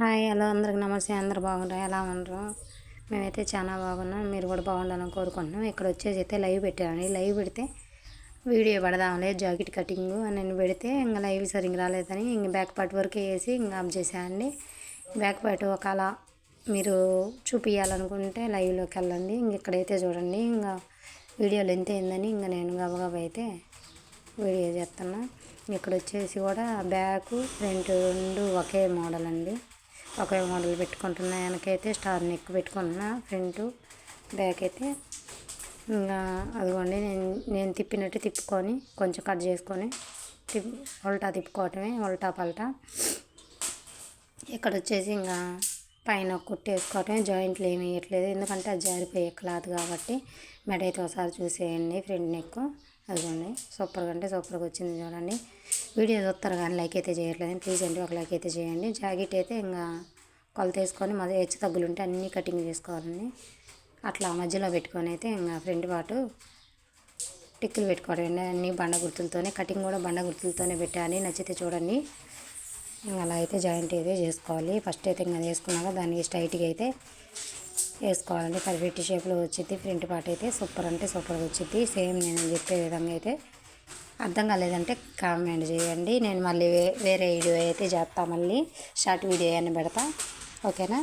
Hi hello అందరికి నమస్తే. అందరు బాగుంటారు ఎలా ఉండరు? మేమైతే చాలా బాగున్నాం. మీరు కూడా బాగుండాలని కోరుకుంటున్నాం. ఇక్కడ వచ్చేసి అయితే లైవ్ పెట్టాను లైవ్ పెడితే వీడియో పడదాంలే జాకెట్ కటింగ్ అని నేను పెడితే ఇంకా లైవ్ సరిగ్గా రాలేదని ఇంక బ్యాక్ పార్ట్ వరకు వేసి ఇంకా ఆఫ్ చేసేయండి బ్యాక్ పార్ట్ ఒకవేళ మీరు చూపించాలనుకుంటే లైవ్లోకి వెళ్ళండి. ఇంక ఇక్కడైతే చూడండి. ఇంకా వీడియో లెంత్ అయిందని ఇంకా నేను గబగబ అయితే వీడియో చేస్తున్నా. ఇక్కడ వచ్చేసి కూడా బ్యాక్ ఫ్రంట్ రెండు ఒకే మోడల్ అండి. ఒకే మోడల్ పెట్టుకుంటున్నా. వెనకైతే స్టార్ నెక్ పెట్టుకుంటున్నా. ఫ్రంట్ బ్యాక్ అయితే ఇంకా అదిగోండి నేను నేను తిప్పినట్టు తిప్పుకొని కొంచెం కట్ చేసుకొని తిప్ ఉల్టా తిప్పుకోవటమే ఉల్టా పల్టా. ఇక్కడ వచ్చేసి ఇంకా పైన కుట్టేసుకోవటమే జాయింట్లు ఏమి వేయట్లేదు ఎందుకంటే అది జారిపోయే క్లాత్ కాబట్టి మెడ అయితే ఒకసారి చూసేయండి ఫ్రంట్ నెక్. అదిగోండి సూపర్గా అంటే సూపర్గా వచ్చింది చూడండి. వీడియో చూస్తారు కానీ లైక్ అయితే చేయట్లేదు. ప్లీజ్ అండి ఒక లైక్ అయితే చేయండి. జాకెట్ అయితే ఇంకా కొలత వేసుకొని మధ్య హెచ్చు తగ్గులు ఉంటే అన్నీ కటింగ్ చేసుకోవాలండి. అట్లా మధ్యలో పెట్టుకొని అయితే ఇంకా ఫ్రంట్ పాటు టిక్కులు పెట్టుకోవడం అన్ని బండ గుర్తులతోనే కటింగ్ కూడా బండ గుర్తులతోనే పెట్టాలి నచ్చితే చూడండి. ఇంకా అలా అయితే జాయింట్ అయితే చేసుకోవాలి. ఫస్ట్ అయితే ఇంకా వేసుకున్నాక దానికి స్ట్రైట్గా అయితే వేసుకోవాలండి. పర్ఫెక్ట్ షేప్లో వచ్చింది ఫ్రంట్ పార్ట్ అయితే సూపర్ అంటే సూపర్గా వచ్చింది సేమ్ నేను చెప్పే విధంగా అయితే అర్థం కాలేదంటే కామెంట్ చేయండి. నేను మళ్ళీ వేరే వీడియో అయితే చేస్తా మళ్ళీ. షార్ట్ వీడియో అయినా పెడతా. ఓకేనా?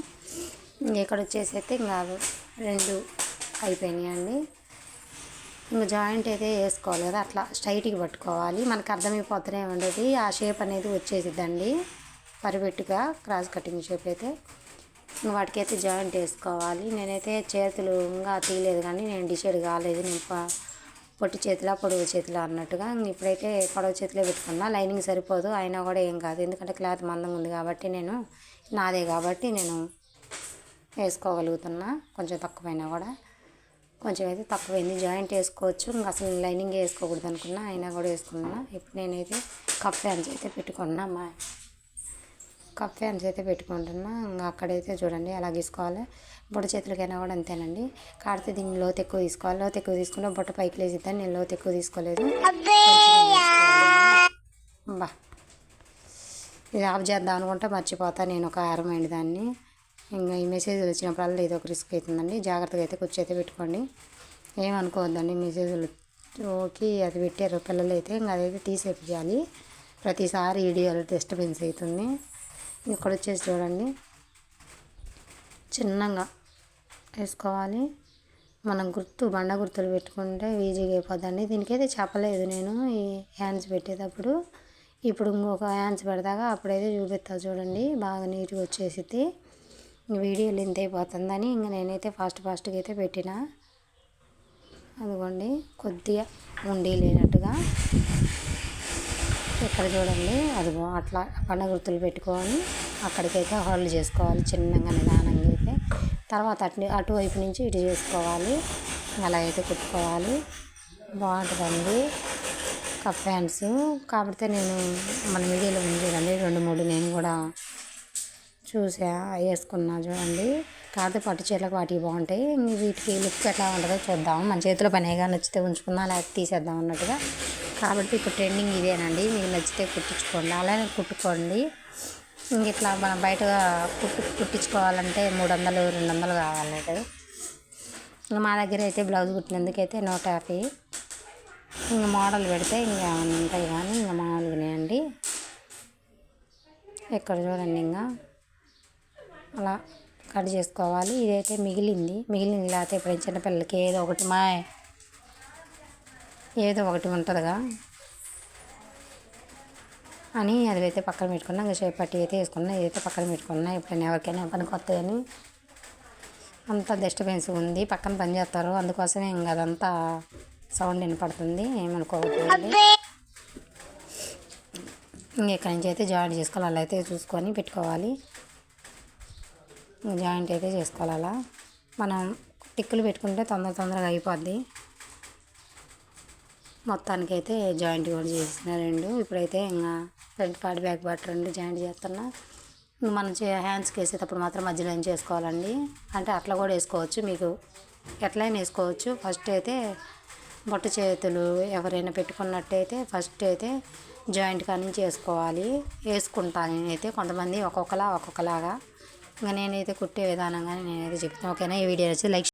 ఇక్కడ వచ్చేసి అయితే ఇంకా రెండు అయిపోయినాయండి ఇంకా జాయింట్ అయితే వేసుకోవాలి కదా అట్లా స్ట్రైట్గా పట్టుకోవాలి. మనకు అర్థమైపోతూనే ఉండదు. ఆ షేప్ అనేది వచ్చేసిద్దండి. పర్ఫెక్ట్గా క్రాస్ కటింగ్ షేప్ అయితే. ఇంకా వాటికైతే జాయింట్ వేసుకోవాలి. నేనైతే చేతులు ఇంకా తీయలేదు కానీ నేను డిసైడ్ కాలేదు. నేను పొట్టి చేతుల పొడవు చేతిలో అన్నట్టుగా. ఇప్పుడైతే పొడవు చేతిలో పెట్టుకున్నా. లైనింగ్ సరిపోదు. అయినా కూడా ఏం కాదు. ఎందుకంటే క్లాత్ మందంగా ఉంది కాబట్టి నేను నాదే కాబట్టి నేను వేసుకోగలుగుతున్నా. కొంచెం తక్కువైనా కూడా. కొంచెం అయితే తక్కువైంది. జాయింట్ వేసుకోవచ్చు. ఇంకా అసలు లైనింగ్ వేసుకోకూడదు అనుకున్నా అయినా కూడా వేసుకున్నా. ఇప్పుడు నేనైతే కప్ ఫ్యాన్స్ అయితే పెట్టుకున్నా. మా కప్ ఫ్యాన్స్ అయితే పెట్టుకుంటున్నా. ఇంకా అక్కడైతే చూడండి ఎలా తీసుకోవాలి. బుట్ట చేతులకైనా కూడా అంతేనండి. కాడితే దీన్ని లోతు ఎక్కువ తీసుకోవాలి. లోతు ఎక్కువ తీసుకుంటే బుట్ట పైకి లేచిద్దాన్ని నేను లోతు ఎక్కువ తీసుకోలేదు. బా. ఇది ఆఫ్ చేద్దాం అనుకుంటే మర్చిపోతా. నేను ఒక ఆరమైంది దాన్ని. ఇంకా ఈ మెసేజ్లు వచ్చినప్పుడల్లా ఇది ఒక రిస్క్ అవుతుందండి జాగ్రత్తగా అయితే కూర్చో అయితే పెట్టుకోండి. ఏమనుకోవద్దండి మెసేజ్లకి అది పెట్టారు పిల్లలు అయితే ఇంకా అదైతే తీసేయాలి ప్రతిసారి వీడియోలు డిస్టర్బెన్స్ అవుతుంది. ఇక్కడ వచ్చేసి చూడండి. చిన్నగా వేసుకోవాలి. మనం గుర్తు బండ గుర్తులు పెట్టుకుంటే ఈజీగా అయిపోద్దండి. దీనికైతే చెప్పలేదు నేను ఈ హ్యాండ్స్ పెట్టేటప్పుడు. ఇప్పుడు ఇంకొక హ్యాండ్స్ పెడతాగా అప్పుడైతే చూపిస్తా చూడండి. బాగా నీట్గా వచ్చేసి వీడియో లెంత్ అయిపోతుందని ఇంకా నేనైతే ఫాస్ట్ ఫాస్ట్గా అయితే పెట్టిన. అదిగోండి కొద్దిగా ఉండి లేనట్టుగా. ఇక్కడ చూడండి. అదిగో అట్లా పండగ గుర్తులు పెట్టుకొని అక్కడికైతే హోల్డ్ చేసుకోవాలి చిన్నగా నిదానంగా అయితే. తర్వాత అటు అటువైపు నుంచి ఇటు చేసుకోవాలి. అలా అయితే కుట్టుకోవాలి. బాగుంటుందండి. Cup hands. కాకపోతే నేను మన వీడియోలో ఉంది చూడండి రెండు మూడు నేను కూడా చూసా వేసుకున్నా చూడండి. కాకపోతే పట్టు చీరలకు వాటికి బాగుంటాయి. వీటికి లుక్ ఎట్లా ఉంటుందో చూద్దాం. మన చేతిలో పనేగా నచ్చితే ఉంచుకుందాం లేకపోతే తీసేద్దాం అన్నట్టుగా. కాబట్టి ఇప్పుడు ట్రెండింగ్ ఇదేనండి. మీకు నచ్చితే కుట్టించుకోండి. అలానే కుట్టుకోండి. ఇంక ఇట్లా మనం బయట కుట్టు కుట్టించుకోవాలంటే మూడు వందలు రెండు వందలు కావాలన్నట్టు ఇంకా మా దగ్గర అయితే బ్లౌజ్ కుట్టినందుకైతే నూట యాభై. ఇంకా మోడల్ పెడితే ఇంకా ఉంటాయి కానీ ఇంకా మామూలుగానే అండి. ఇక్కడ చూడండి ఇంకా. అలా కట్ చేసుకోవాలి. ఇదైతే మిగిలింది. మిగిలింది లేకపోతే ఇప్పుడు చిన్నపిల్లలకి ఏదో ఒకటి మా ఏదో ఒకటి ఉంటుందిగా అని అది అయితే పక్కన పెట్టుకున్నా. ఇంకా షేప్ పట్టి అయితే వేసుకున్నా. ఇదైతే పక్కన పెట్టుకున్నా. ఎప్పుడైనా ఎవరికైనా పని కొత్త కానీ అంతా డిస్టర్బెన్స్ ఉంది. పక్కన పని చేస్తారు. అందుకోసమే ఇంకా అదంతా సౌండ్ వినపడుతుంది. ఏమనుకోవద్దు ఇంక ఇక్కడి నుంచి అయితే జాయిన్ చేసుకోవాలి. అలా అయితే చూసుకొని పెట్టుకోవాలి. జాయింట్ అయితే చేసుకోవాలి అలా. మనం టిక్కులు పెట్టుకుంటే తొందర తొందరగా అయిపోద్ది. మొత్తానికి అయితే జాయింట్ కూడా చేసిన రెండు. ఇప్పుడైతే ఇంకా ఫ్రంట్ పార్ట్ బ్యాక్ పార్ట్ రెండు జాయింట్ చేస్తున్నా. మనం మనం హ్యాండ్స్కి వేసేటప్పుడు మాత్రం మధ్యలో ఏం చేసుకోవాలండి? అంటే అట్లా కూడా వేసుకోవచ్చు. మీకు ఎట్లయినా వేసుకోవచ్చు. ఫస్ట్ అయితే బొట్ట చేతులు ఎవరైనా పెట్టుకున్నట్టయితే ఫస్ట్ అయితే జాయింట్ కానీ చేసుకోవాలి వేసుకుంటాను నేనైతే. కొంతమంది ఒక్కొక్కలా ఒక్కొక్కలాగా ఇంకా నేనైతే కుట్టే విధానంగానే నేనైతే చెప్తాను. ఓకేనా? ఈ వీడియో వచ్చి లైక్